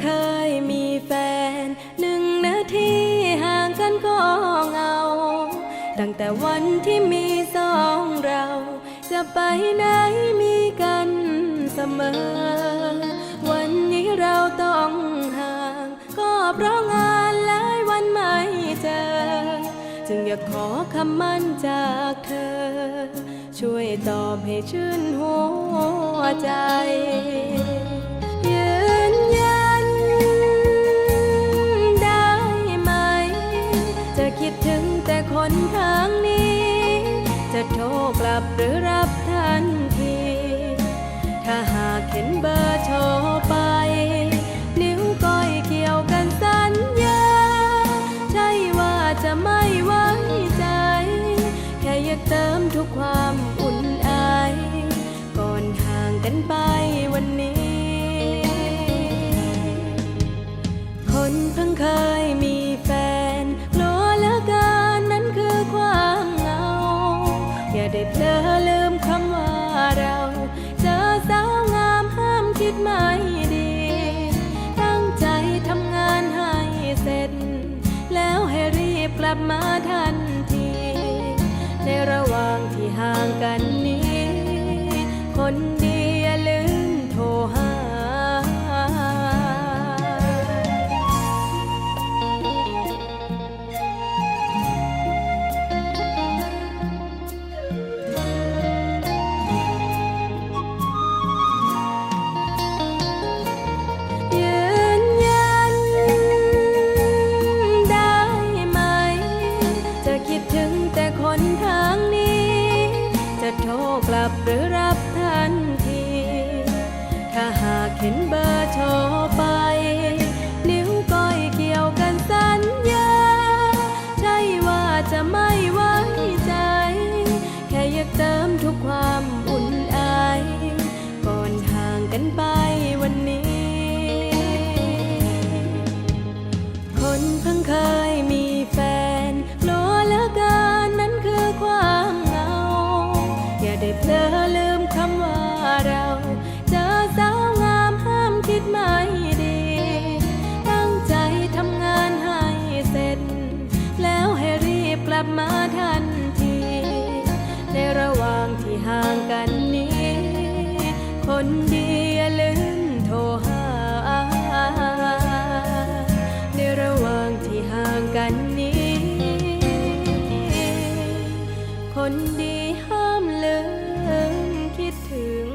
เคยมีแฟน หนึ่งนาทีห่างกันก็เงา ตั้งแต่วันที่มีสองเรา จะไปไหนมีกันเสมอ วันนี้เราต้องห่าง ก็เพราะงานหลายวันไม่เจอ จึงอยากขอคำมั่นจากเธอ ช่วยตอบให้ชื่นหัวใจ โทรกลับหรือรับทันที ถ้าหากเห็นเบอร์โทรไป นิ้วก้อยเกี่ยวกันสัญญา ใช่ว่าจะไม่ไว้ใจ แค่อยากเติมทุกความอุ่นไอาย ก่อนห่างกันไปวันนี้ อย่าได้เพลอลืมคำว่าเรา เจอสาวงามห้ามคิดไม่ดี ตั้งใจทำงานให้เสร็จ แล้วให้รีบกลับมาทันที ในระหว่างที่ห่างกันนี้ คนดี ห่างกันนี้ คนดีอย่าลืมโทรหา ในระหว่างที่ห่างกันนี้ คนดีห้ามลืมคิดถึง